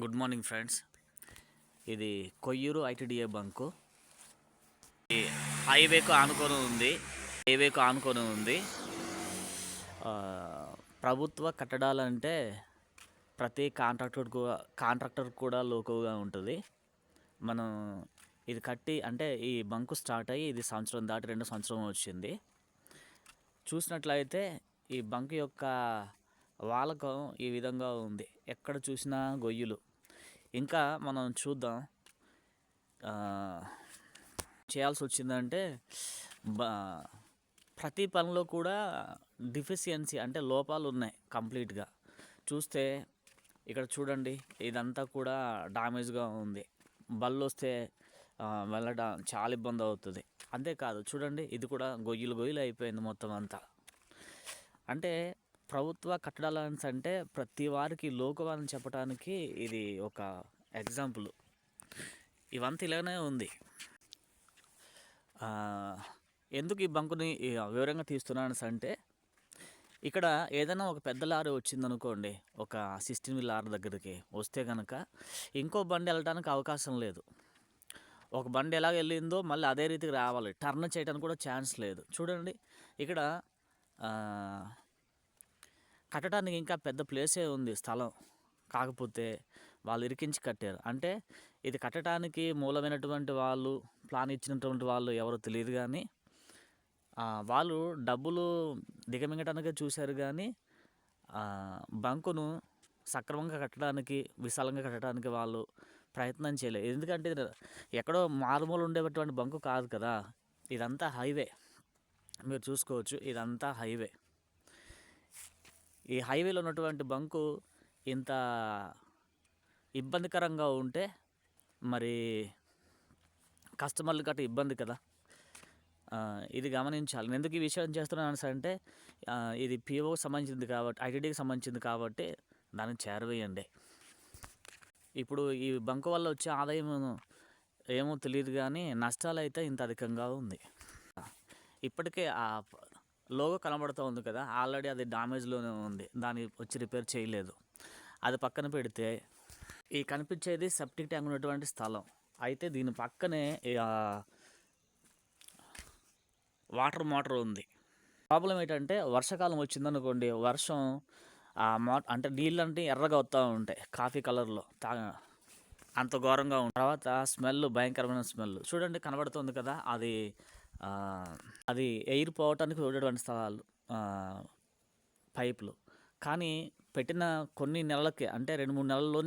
Good morning friends. ఇది Koyyuru ITDA bunk. ఈ హైవేకు ఆనుకొని ఉంది. హైవేకు ఆనుకొని ఉంది. ప్రభుత్వ కట్టడాలంటే ప్రతి కాంట్రాక్టర్ కూడా కాంట్రాక్టర్ కూడా లోకుగా ఉంటుంది. మనం ఇది కట్టి అంటే ఈ బంకు స్టార్ట్ అయ్యి ఇది సంవత్సరం దాటి రెండు సంవత్సరం వచ్చింది. చూసినట్లయితే ఈ బంక్ యొక్క వాలకం ఈ విధంగా ఉంది. ఎక్కడ చూసినా గొయ్యలు. ఇంకా మనం చూద్దాం. చేయాల్సి వచ్చిందంటే బ ప్రతి పనిలో కూడా డిఫిషియన్సీ అంటే లోపాలు ఉన్నాయి కంప్లీట్గా. చూస్తే ఇక్కడ చూడండి ఇదంతా కూడా డామేజ్గా ఉంది. బళ్ళు వస్తే వెళ్ళడం చాలా ఇబ్బంది అవుతుంది. అంతేకాదు చూడండి ఇది కూడా గొయ్యలు గొయ్యలు అయిపోయింది మొత్తం అంతా. అంటే ప్రభుత్వ కట్టడాలని అంటే ప్రతి వారికి లోకువాలని చెప్పడానికి ఇది ఒక ఎగ్జాంపుల్. ఇవంతా ఇలానే ఉంది. ఎందుకు ఈ బంకుని వివరంగా తీస్తున్నాను అంటే ఇక్కడ ఏదైనా ఒక పెద్ద లారీ వచ్చిందనుకోండి ఒక సిక్స్టీన్ వీల్ లారీ దగ్గరికి వస్తే కనుక ఇంకో బండి వెళ్ళడానికి అవకాశం లేదు. ఒక బండి ఎలా వెళ్ళిందో మళ్ళీ అదే రీతికి రావాలి. టర్న్ చేయడానికి కూడా ఛాన్స్ లేదు. చూడండి ఇక్కడ కట్టడానికి ఇంకా పెద్ద ప్లేసే ఉంది స్థలం. కాకపోతే వాళ్ళు ఇరికించి కట్టారు. అంటే ఇది కట్టడానికి మూలమైనటువంటి వాళ్ళు ప్లాన్ ఇచ్చినటువంటి వాళ్ళు ఎవరో తెలియదు కానీ వాళ్ళు డబ్బులు దిగమింగటానికే చూశారు కానీ బంకును సక్రమంగా కట్టడానికి విశాలంగా కట్టడానికి వాళ్ళు ప్రయత్నం చేయలేదు. ఎందుకంటే ఇది ఎక్కడో మారుమూలు ఉండేటువంటి బంకు కాదు కదా. ఇదంతా హైవే. మీరు చూసుకోవచ్చు ఇదంతా హైవే. ఈ హైవేలో ఉన్నటువంటి బంకు ఇంత ఇబ్బందికరంగా ఉంటే మరి కస్టమర్లు గట్ట ఇబ్బంది కదా. ఇది గమనించాలి. నేను ఎందుకు ఈ విషయం చేస్తున్నాను సార్ అంటే ఇది పిఓకి సంబంధించింది కాబట్టి ఐటీడీకి సంబంధించింది కాబట్టి దానికి చేరవేయండి. ఇప్పుడు ఈ బంకు వల్ల వచ్చే ఆదాయం ఏమో తెలియదు కానీ నష్టాలు అయితే ఇంత అధికంగా ఉంది. ఇప్పటికే ఆ లోగో కనబడుతూ ఉంది కదా ఆల్రెడీ అది డామేజ్లోనే ఉంది దాన్ని వచ్చి రిపేర్ చేయలేదు. అది పక్కన పెడితే ఈ కనిపించేది సెప్టిక్ ట్యాంక్ ఉన్నటువంటి స్థలం. అయితే దీని పక్కనే వాటర్ మోటార్ ఉంది. ప్రాబ్లం ఏంటంటే వర్షాకాలం వచ్చిందనుకోండి వర్షం ఆ మో అంటే నీళ్ళు అంటే ఎర్రగా వస్తూ ఉంటాయి కాఫీ కలర్లో తా అంత ఘోరంగా ఉంటుంది తర్వాత స్మెల్ భయంకరమైన స్మెల్. చూడండి కనబడుతుంది కదా అది అది ఎయిర్ పోవటానికి ఉండేటువంటి స్థలాలు పైపులు. కానీ పెట్టిన కొన్ని నెలలకే అంటే రెండు మూడు నెలల్లోనే